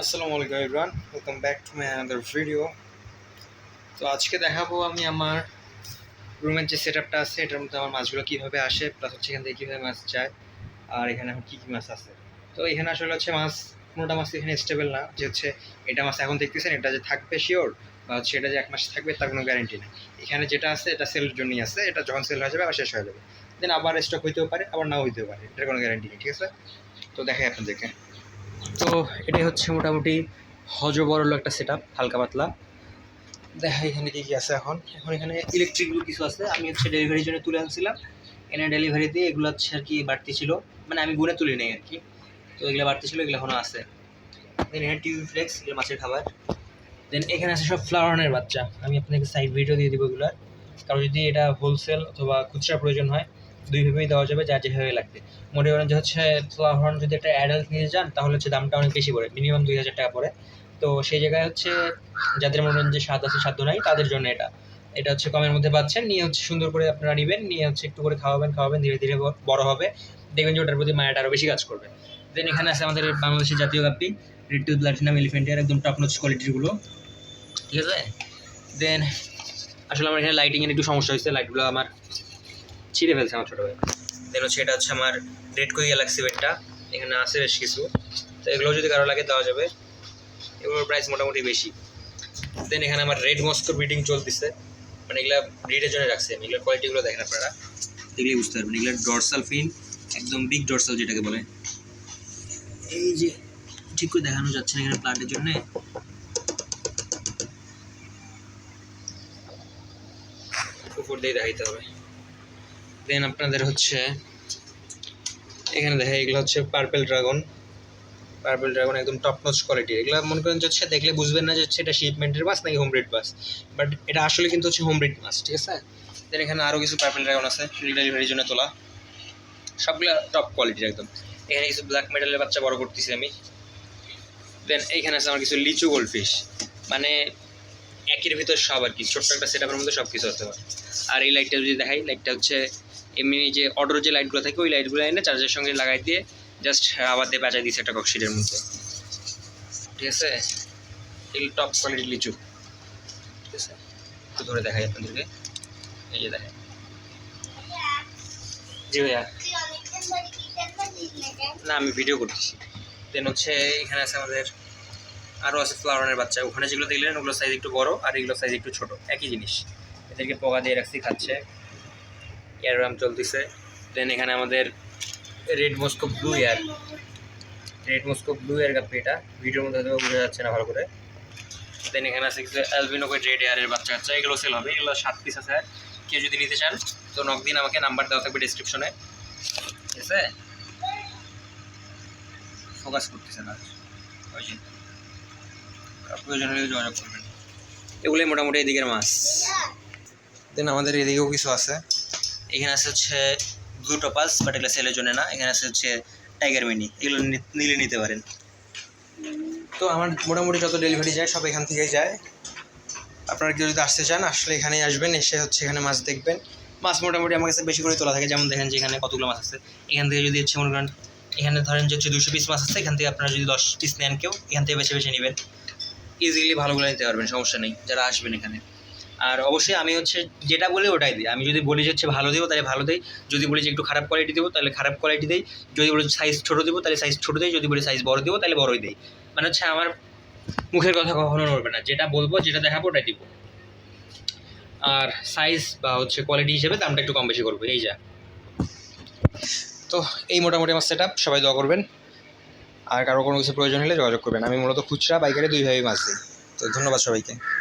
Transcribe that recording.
আসসালামু আলাইকুম Imran. Welcome back to my another video তো আজকে দেখাবো আমি আমার রুমের যে সেট আপটা আছে, এটার মধ্যে আমার মাছগুলো কীভাবে আসে প্লাস হচ্ছে এখান থেকে কীভাবে মাছ যায়, আর এখানে এখন কী কী মাছ আছে। তো এখানে আসলে হচ্ছে মাছ কোনোটা মাছ এখানে স্টেবল না, যে হচ্ছে এটা মাছ এখন দেখতেছেন, এটা যে থাকবে শিওর বা হচ্ছে এটা যে এক মাস থাকবে, তার কোনো গ্যারেন্টি নেই। এখানে যেটা আছে, এটা সেলের জন্যই আছে, এটা যখন সেল হয়ে যাবে, আবার শেষ হয়ে যাবে। দেন আবার স্টক হইতেও পারে, আবার নাও হইতেও পারে, এটার কোনো গ্যারেন্টি নেই, ঠিক আছে? তো দেখাই আপনাদেরকে। তো এটাই হচ্ছে মোটামুটি হজ বড়লো একটা সেট হালকা পাতলা। দেখা এখানে কি কি আছে এখন। এখন এখানে ইলেকট্রিকগুলো কিছু আছে। আমি হচ্ছে ডেলিভারির জন্য তুলে আনছিলাম। এনে দিয়ে এগুলো হচ্ছে আর কি বাড়তি ছিল। মানে আমি গুনে তুলে নেই আর কি। তো এগুলো বাড়তি ছিল, এগুলো এখনও আছে। দেন এখানে টিভি ফ্লেক্স এগুলো মাছের খাবার। দেন এখানে আছে সব ফ্লাওয়ারের বাচ্চা। আমি আপনাকে সাইড ভিডিও দিয়ে দিব এগুলার। কারণ যদি এটা হোলসেল অথবা খুচরা প্রয়োজন হয় দুইভাবেই দেওয়া যাবে যা যেভাবে লাগবে। মনে করেন যে হচ্ছে ফ্লাওয়ার যদি একটা অ্যাডাল্ট নিয়ে যান, তাহলে হচ্ছে দামটা অনেক বেশি পড়ে মিনিমাম দুই হাজার টাকা পড়ে। তো সেই জায়গায় হচ্ছে, যাদের মনে করেন যে স্বাদ আছে সাধ্য নাই, তাদের জন্য এটা। এটা হচ্ছে কমের মধ্যে পাচ্ছেন, নিয়ে হচ্ছে সুন্দর করে আপনারা নেবেন, নিয়ে হচ্ছে একটু করে খাওয়াবেন খাওয়াবেন, ধীরে ধীরে বড় হবে। দেখবেন যে ওটার প্রতি মায়াটা আরও বেশি কাজ করবে। দেন এখানে আছে আমাদের বাংলাদেশের জাতীয় কাপ্পি রেড টু প্লাটিনাম এলিফেন্টের একদম টপ নচ কোয়ালিটিগুলো ঠিক আছে? দেন আসলে আমার এখানে লাইটিংয়ের একটু সমস্যা হয়েছে লাইটগুলো আমার ছিঁড়ে ফেলছে আমার ছোটো ভাই দেন হচ্ছে এটা হচ্ছে আমার রেড কই গ্যালাক্সি বেডটা এখানে আছে বেশ কিছু। তো এগুলো যদি কারও লাগে দেওয়া যাবে। এগুলোর প্রাইস মোটামুটি বেশি। দেন এখানে আমার রেড মস্কোর ব্রিডিং চলতেছে। মানে এগুলো ব্রিডের জন্য রাখছি। আমি এগুলোর কোয়ালিটিগুলো দেখেন আপনারা। দেখলেই বুঝতে পারবেন। এগুলো ডরসাল ফিন একদম বিগ ডরসাল যেটাকে বলে। এই যে ঠিক করে দেখানো যাচ্ছে না এখানে প্লান্টের জন্য। উপর দিয়ে দেখাইতে হবে। দেন আপনাদের হচ্ছে, এখানে দেখা এগুলো হচ্ছে পার্পেল ড্রাগন পার্পেল ড্রাগন একদম টপ কোয়ালিটি এগুলো মনে করেন যে হচ্ছে দেখলে বুঝবেন না যে হচ্ছে এটা শিপমেন্টের মাছ নাকি হোম ব্রিড মাছ বাট এটা আসলে কিন্তু হচ্ছে হোম ব্রিড মাছ ঠিক আছে? দেন এখানে আরও কিছু পার্পেল ড্রাগন আছে ডেলিভারির জন্য তোলা। সবগুলো টপ কোয়ালিটির একদম। এখানে কিছু ব্ল্যাক মেডালের বাচ্চা বড় করতেছি আমি। দেন এইখানে আছে আমার কিছু লিচু গোল্ডফিশ মানে একের ভিতর সব আর কি, ছোট্ট একটা সেট আপের মধ্যে সব কিছু হতে আছে আর এই লাইটটা যদি দেখাই লাইটটা হচ্ছে এমনি যে অর্ডার যে লাইটগুলো থাকে, ওই লাইটগুলো এনে চার্জের সঙ্গে লাগাই দিয়ে জাস্ট আবার দিয়ে বাঁচাই দিয়েছে একটা ককশিটের মধ্যে। ঠিক আছে? এগুলো টপ কোয়ালিটির লিচু। ঠিক আছে? একটু ধরে দেখাই আপনাদেরকে। এই যে দেখেন। জি ভাইয়া। না, আমি ভিডিও করতেছি। দেন হচ্ছে এখানে আছে আমাদের আরও আছে ফ্লাওয়ারের বাচ্চা। ওখানে যেগুলো দেখলেন ওগুলো সাইজ একটু বড়, আর এগুলো সাইজ একটু ছোট। একই জিনিস। এদেরকে পোকা দিয়ে রাখছি, খাচ্ছে। এয়াররাম চলতেছে। দেন এখানে আমাদের red Moscow blue air red Moscow blue air guppy এটা। ভিডিওর মধ্যে হয়তো বোঝা যাচ্ছে না ভালো করে। দেন এখানে আছে কিছু অ্যালবিনো রেড এয়ারের বাচ্চা কাচ্চা, এগুলো সেল হবে। এগুলো সাত পিস আছে। কেউ যদি নিতে চান, তো নক দিন আমাকে নাম্বার দেওয়া থাকবে ডিসক্রিপশনে ঠিক আছে? ফোকাস করতেছে না। ওই যে। প্রয়োজন হলে যোগাযোগ করবেন। এগুলোই মোটামুটি এদিকের মাছ। দেন আমাদের এদিকেও কিছু আছে। এখানে আছে হচ্ছে ব্লু টপাস বাট এগুলো সেলের জন্য না। এখানে আছে হচ্ছে টাইগার মিনি এগুলো নিলে নিতে পারেন। তো আমার মোটামুটি যত ডেলিভারি যায়, সব এখান থেকেই যায়। আপনারা কেউ যদি আসতে চান, আসলে এখানেই আসবেন, এসে হচ্ছে এখানে মাছ দেখবেন। মাছ মোটামুটি আমার কাছে বেশি করে তোলা থাকে, যেমন দেখেন যে এখানে কতগুলো মাছ আছে। এখান থেকে যদি হচ্ছে, মনে করেন, এখানে ধরেন যে হচ্ছে দুশো পিস মাছ আছে, এখান থেকে আপনারা যদি দশ পিস নেন কেউ, এখান থেকে বেছে বেছে নেবেন। ইজিলি ভালোগুলো নিতে পারবেন, সমস্যা নেই, যারা আসবেন এখানে। আর অবশ্যই আমি হচ্ছে যেটা বলি ওটাই দিই। আমি যদি বলি যে হচ্ছে ভালো দেবো, তাহলে ভালো দেই। যদি বলি যে একটু খারাপ কোয়ালিটি দেবো, তাহলে খারাপ কোয়ালিটি দেই। যদি বলি সাইজ ছোটো দেবো, তাহলে সাইজ ছোটো দেই। যদি বলি সাইজ বড় দেবো, তাহলে বড়ই দেই। মানে হচ্ছে আমার মুখের কথা কখনো নড়বে না। যেটা বলব, যেটা দেখাবো, ওটাই দিব। আর সাইজ বা হচ্ছে কোয়ালিটি হিসেবে দামটা একটু কম বেশি করব। এই যা। তো এই মোটামুটি আমার সেট সবাই দোয়া করবেন। আর কারও কোনো কিছু প্রয়োজন হলে যোগাযোগ করবেন। আমি মূলত খুচরা, পাইকারি দুইভাবেই মাছ দিই। তো ধন্যবাদ সবাইকে।